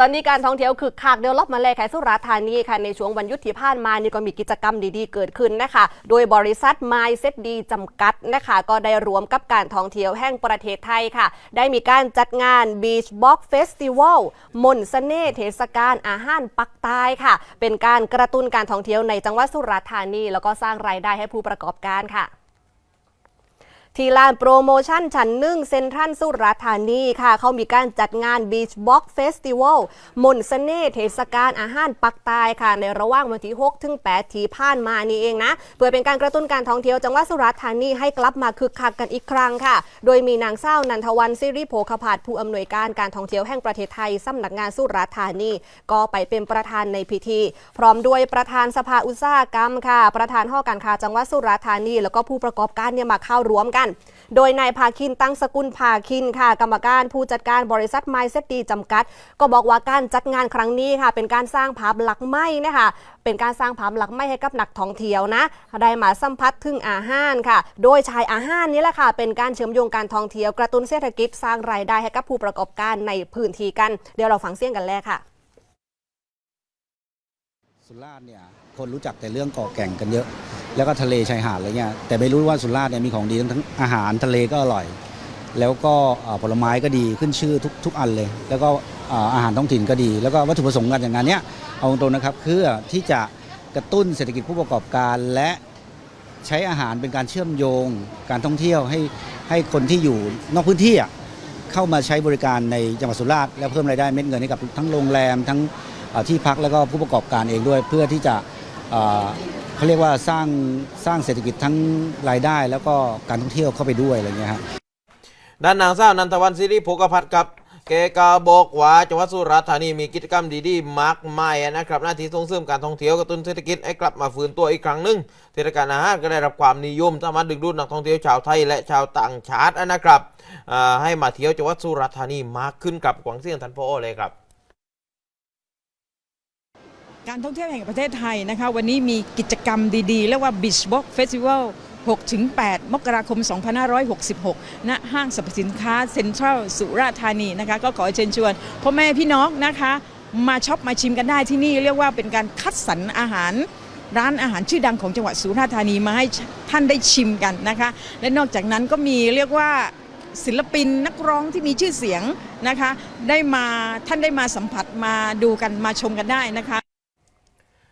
ตอนนี้การท่องเที่ยวคึกคักเดี๋ยวลบมาเลยค่ะสุราษฎร์ธานีค่ะในช่วงวันยุดที่ผ่านมานี่ก็มีกิจกรรมดีๆเกิดขึ้นนะคะ โดยบริษัท My Set D จำกัดนะคะ ก็ได้รวมกับการท่องเที่ยวแห่งประเทศไทยค่ะ ได้มีการจัดงาน Beach Box Festival มนต์เสน่ห์เทศกาลอาหารปักใต้ค่ะ เป็นการกระตุ้นการท่องเที่ยวในจังหวัดสุราษฎร์ธานี แล้วก็สร้างรายได้ให้ผู้ประกอบการค่ะ ที่ลานโปรโมชั่นชั้นหนึ่งเซ็นทรัลสุราษฎร์ธานีค่ะ เขามีการจัดงาน Beach Box Festival มนต์เสน่ห์เทศกาลอาหารปักใต้ค่ะ ในระหว่างวันที่ 6 ถึง 8 ที่ผ่านมานี่เองนะ เพื่อเป็นการกระตุ้นการท่องเที่ยวจังหวัดสุราษฎร์ธานีให้กลับมาคึกคักกันอีกครั้งค่ะ โดยมีนางเศร้านันทวันซิริโภคพาดผู้อำนวยการการท่องเที่ยวแห่งประเทศไทยสำนักงานสุราษฎร์ธานี ก็ไปเป็นประธานในพิธี พร้อมด้วยประธานสภาอุตสาหกรรมค่ะ ประธานหอการค้าจังหวัดสุราษฎร์ธานี แล้วก็ผู้ประกอบการเนี่ยมาเข้าร่วมกันโดยนายภาคินตั้งสกุลภาคินค่ะ กรรมการผู้จัดการบริษัทไมเซตดีจำกัด ก็บอกว่าการจัดงานครั้งนี้ค่ะ เป็นการสร้างภาพลักษณ์ใหม่นะคะเป็นการสร้างภาพลักษณ์ใหม่ให้กับนักท่องเที่ยวนะ ได้มาสัมผัสถึงอาหารค่ะ โดยชายอาหารนี้แหละค่ะ เป็นการเชื่อมโยงการท่องเที่ยวกระตุ้นเศรษฐกิจสร้างรายได้ให้กับผู้ประกอบการในพื้นที่กัน เดี๋ยวเราฟังเสียงกันแรกค่ะ สุราษฎร์เนี่ยคนรู้จักแต่เรื่องเกาะแก่งกันเยอะ แล้วก็ทะเลชายหาดอะไรเงี้ยแต่ไม่รู้ว่าสุราษฎร์เนี่ยมีของดีทั้งอาหารทะเลก็อร่อย แล้วก็อ่าผลไม้ก็ดีขึ้นชื่อทุกทุกอันเลย แล้วก็อ่าอาหารท้องถิ่นก็ดี แล้วก็วัตถุประสงค์กันอย่างนั้นเนี้ยเอาตรงๆนะครับเพื่อที่จะกระตุ้นเศรษฐกิจผู้ประกอบการและใช้อาหารเป็นการเชื่อมโยง การท่องเที่ยวให้ให้คนที่อยู่นอกพื้นที่อะ เข้ามาใช้บริการในจังหวัดสุราษฎร์และเพิ่มรายได้เม็ดเงินให้กับทั้งโรงแรมทั้ง ที่พักแล้วก็ผู้ประกอบการเองด้วย เพื่อที่จะเขาเรียกว่าสร้างสร้างเศรษฐกิจทั้งรายได้ แล้วก็การท่องเที่ยวเข้าไปด้วยอะไรเงี้ยฮะด้านนางสาวนันทวันศิริโภคพัฒน์ครับแกก็บอกว่าจังหวัดสุราษฎร์ธานีมีกิจกรรมดีๆมากมายนะครับหน้าที่ส่งเสริมการท่องเที่ยวกระตุ้นเศรษฐกิจให้กลับมาฟื้นตัวอีกครั้งหนึ่งเทศกาลอาหารก็ได้รับความนิยม สามารถดึงดูดนักท่องเที่ยวชาวไทยและชาวต่างชาตินะครับให้มาเที่ยวจังหวัดสุราษฎร์ธานีมากขึ้นกับกวางเสียงทันโพอเลยครับ การท่องเที่ยวแห่งประเทศไทยนะคะวันนี้มีกิจกรรมดีๆเรียกว่า Beach Walk Festival 6-8 มกราคม 2566 ณ ห้างสรรพสินค้าเซ็นทรัลสุราษฎร์ธานีนะคะ ก็ขอเชิญชวนพ่อแม่พี่น้องนะคะ มาช็อปมาชิมกันได้ที่นี่เรียกว่าเป็นการคัดสรรอาหาร ร้านอาหารชื่อดังของจังหวัดสุราษฎร์ธานีมาให้ท่านได้ชิมกันนะคะ และนอกจากนั้นก็มีเรียกว่าศิลปินนักร้องที่มีชื่อเสียงนะคะ ได้มาท่านได้มาสัมผัสมาดูกันมาชมกันได้นะคะ